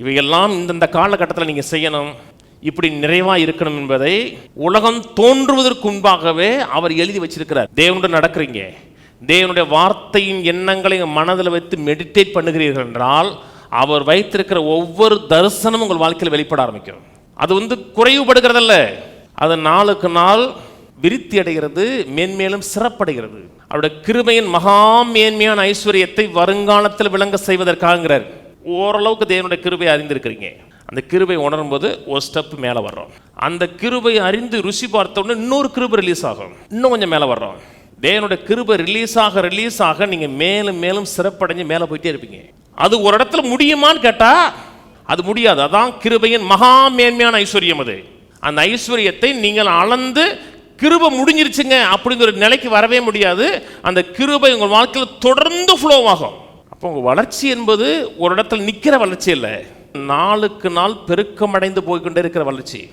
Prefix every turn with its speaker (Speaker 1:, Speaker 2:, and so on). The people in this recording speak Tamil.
Speaker 1: இவையெல்லாம் இந்தந்த காலகட்டத்தில் நீங்கள் செய்யணும். இப்படி நிறைவாக இருக்கணும் என்பதை உலகம் தோன்றுவதற்கு முன்பாகவே அவர் எழுதி வச்சிருக்கிறார். தேவனுடன் நடக்கிறீங்க. தேவனுடைய வார்த்தையின் எண்ணங்களை மனதில் வைத்து மெடிடேட் பண்ணுகிறீர்கள் என்றால் அவர் வைத்திருக்கிற ஒவ்வொரு தரிசனமும் உங்கள் வாழ்க்கையில் வெளிப்பட ஆரம்பிக்கும். அது வந்து குறைவுபடுகிறதல்ல. அது நாளுக்கு நாள் விருத்தி அடைகிறது மேன்மேலும் சிறப்படைகிறது. அவருடைய கிருபையின் மகா மேன்மையான ஐஸ்வர்யத்தை வருங்காலத்தில் விளங்க செய்வதற்காகிறார் ஓரளவுக்கு தேவனுடைய கிருபை அறிந்திருக்கிறீங்க. அந்த கிருபை உணரும் போது ஒரு ஸ்டெப் மேலே வர்றோம். அந்த கிருபை அறிந்து ருசி பார்த்தோன்னே இன்னொரு கிருபை ரிலீஸ் ஆகும். இன்னும் கொஞ்சம் மேலே வர்றோம். தேவனுடைய கிருபை ரிலீஸ் ஆக ரிலீஸ் ஆக நீங்கள் மேலும் மேலும் சிறப்படைஞ்சு மேலே போயிட்டே இருப்பீங்க. அது ஒரு இடத்துல முடியுமான்னு கேட்டால் அது முடியாது. அதான் கிருபையின் மகா மேன்மையான ஐஸ்வர்யம் அது. அந்த ஐஸ்வர்யத்தை நீங்கள் அளந்து கிருபை முடிஞ்சிருச்சுங்க அப்படிங்கிற ஒரு நிலைக்கு வரவே முடியாது. அந்த கிருபை உங்கள் வாழ்க்கையில் தொடர்ந்து ஃப்ளோ ஆகும். அப்போ வளர்ச்சி என்பது ஒரு இடத்துல நிற்கிற வளர்ச்சி இல்லை. நாளுக்கு நாள் பெருக்கமடைந்து போய்க்கொண்டே இருக்கிற வளர்ச்சி.